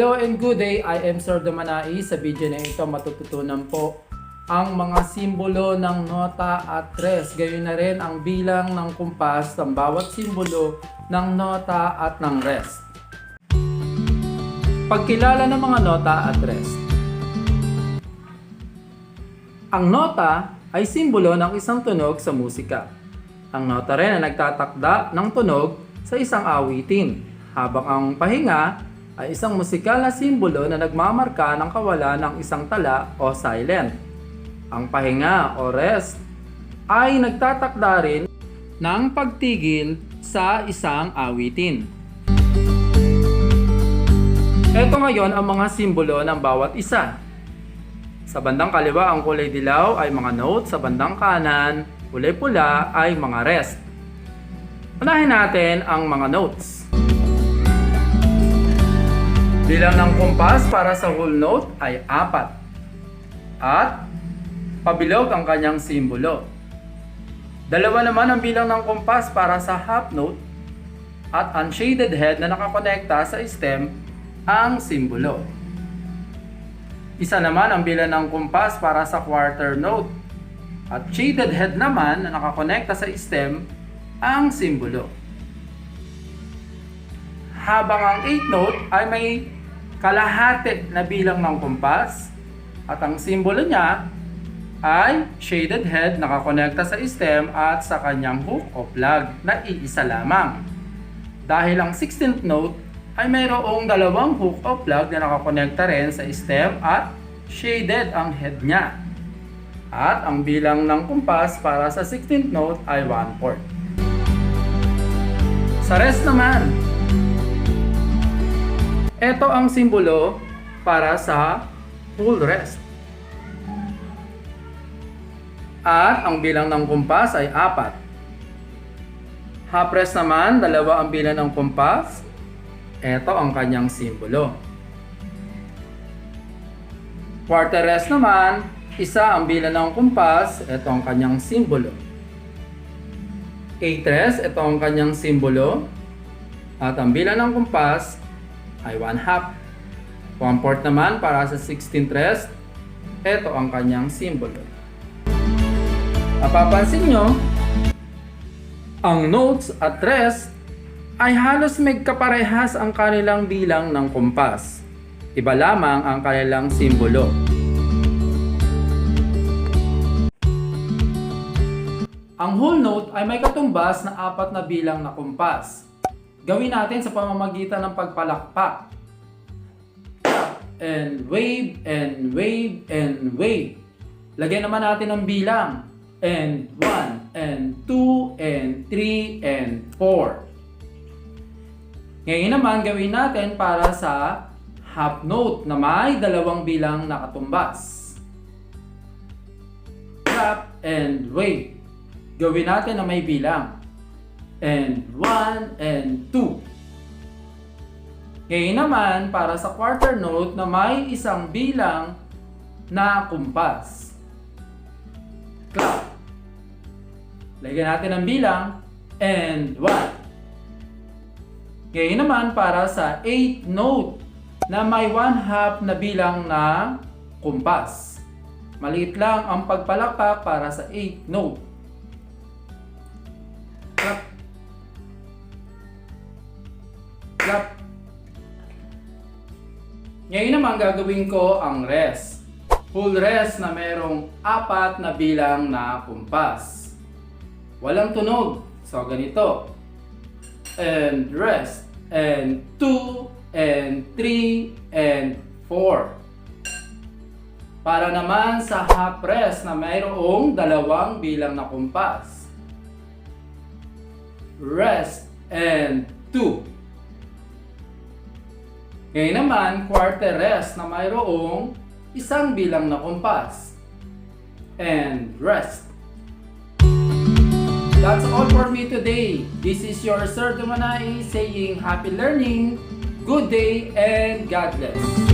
Hello and good day, I am Sir Dumanai. Sa video na ito matututunan po ang mga simbolo ng nota at tres. Gayon na rin ang bilang ng kumpas ng bawat simbolo ng nota at ng rest. Pagkilala ng mga nota at rest. Ang nota ay simbolo ng isang tunog sa musika. Ang nota rin ay nagtatakda ng tunog sa isang awitin, habang ang pahinga ay isang musikal na simbolo na nagmamarka ng kawalan ng isang tala o silent. Ang pahinga o rest ay nagtatakda rin ng pagtigil sa isang awitin. Ito ngayon ang mga simbolo ng bawat isa. Sa bandang kaliwa, ang kulay dilaw ay mga note. Sa bandang kanan, kulay pula ay mga rest. Unahin natin ang mga notes. Bilang ng kumpas para sa whole note ay apat. At pabilog ang kanyang simbolo. Dalawa naman ang bilang ng kumpas para sa half note at unshaded head na nakakonekta sa stem ang simbolo. Isa naman ang bilang ng kumpas para sa quarter note at shaded head naman na nakakonekta sa stem ang simbolo. Habang ang 8 note ay may kalahati na bilang ng kumpas at ang simbolo niya ay shaded head nakakonekta sa stem at sa kanyang hook o plug na iisa lamang. Dahil ang 16th note ay mayroong dalawang hook o plug na nakakonekta rin sa stem at shaded ang head niya. At ang bilang ng kumpas para sa 16th note ay 1 fourth. Sa rest naman, ito ang simbolo para sa full rest. At ang bilang ng kumpas ay apat. Half rest naman, dalawa ang bilang ng kumpas. Ito ang kanyang simbolo. Quarter rest naman, isa ang bilang ng kumpas. Ito ang kanyang simbolo. Eighth rest, ito ang kanyang simbolo. At ang bilang ng kumpas ay 1 half. 1 fourth naman para sa 16th rest. Ito ang kanyang simbolo. Mapapansin nyo, ang notes at rest ay halos magkaparehas ang kanilang bilang ng kumpas. Iba lamang ang kanilang simbolo. Ang whole note ay may katumbas na apat na bilang na kumpas. Gawin natin sa pamamagitan ng pagpalakpak. And wave, and wave, and wave. Lagyan naman natin ng bilang. And 1, and 2, and 3, and 4. Ngayon naman gawin natin para sa half note na may dalawang bilang na katumbas. Clap and wave. Gawin natin na may bilang. And 1 and 2. Ngayon naman, para sa quarter note na may isang bilang na kumpas. Clap. Lagyan natin ang bilang and 1. Ngayon naman, para sa 8 note na may 1 half na bilang na kumpas. Maliit lang ang pagpalakpak para sa 8 note. Clap. Ngayon naman gagawin ko ang rest. Full rest na merong apat na bilang na kumpas. Walang tunog. So ganito. And rest. And 2 and 3 and 4. Para naman sa half rest na mayroong dalawang bilang na kumpas. Rest and 2. Ngayon naman, quarter rest na mayroong isang bilang na kumpas. And rest. That's all for me today. This is your Sir Dumanai saying happy learning, good day, and God bless.